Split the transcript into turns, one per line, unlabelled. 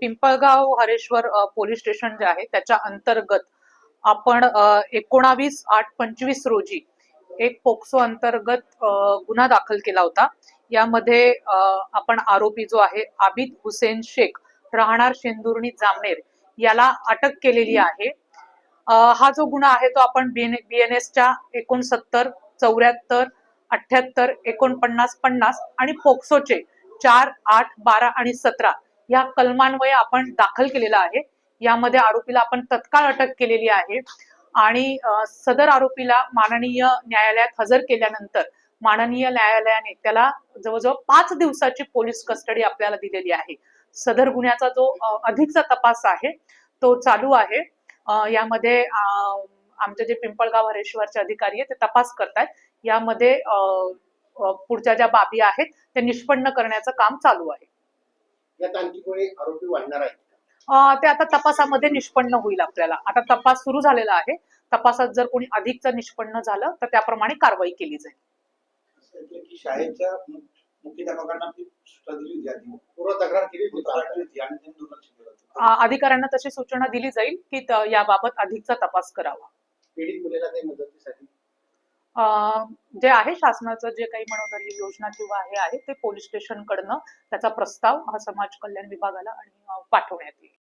Pimpalgaon Hareshwar police station जे आहे त्याच्या अंतर्गत आपण एकोणावीस आठ पंचवीस रोजी एक पोक्सो अंतर्गत गुन्हा दाखल केला होता. यामध्ये आपण आरोपी जो आहे आबिद हुसेन शेख राहणार शेंदुर्णी जामनेर याला अटक केलेली आहे. हा जो गुन्हा आहे तो आपण बीएनएसच्या एकोणसत्तर चौऱ्याहत्तर अठ्याहत्तर एकोणपन्नास पन्नास आणि पोक्सोचे चार आठ बारा आणि सतरा या कलमान्वये आपण दाखल केलेला आहे. यामध्ये आरोपीला आपण तत्काळ अटक केलेली आहे. आणि सदर आरोपीला माननीय न्यायालयात हजर केल्यानंतर माननीय न्यायालयाने त्याला जवळजवळ पाच दिवसाची पोलीस कस्टडी आपल्याला दिलेली आहे. सदर गुन्ह्याचा जो अधिकचा तपास आहे तो चालू आहे. यामध्ये आमचे जे पिंपळगाव हरेश्वरचे अधिकारी आहेत ते तपास करतायत. यामध्ये पुढच्या ज्या बाबी आहेत त्या निष्पन्न करण्याचं काम चालू आहे.
यात आणखी कोणी आरोपी वाढणार आहेत.
ते आता तपासामध्ये निष्पन्न होईल आपल्याला. आता तपास सुरू झालेला आहे. तपासात जर कोणी अधिकचं निष्पन्न झालं तर त्याप्रमाणे कारवाई केली जाईल.
शाळेच्या मुख्याध्यापकांना
पूर्व तक्रार केली
आणि दुर्लक्ष केलं
अधिकाऱ्यांना तशी सूचना दिली जाईल की याबाबत अधिकचा तपास करावा.
पीडित मुलीला काही मदतीसाठी
जे आहे शासनाचं जे काही मनोधरी योजना किंवा हे आहे ते पोलीस स्टेशन कडनं त्याचा प्रस्ताव हा समाज कल्याण विभागाला आणि पाठवण्यात येईल.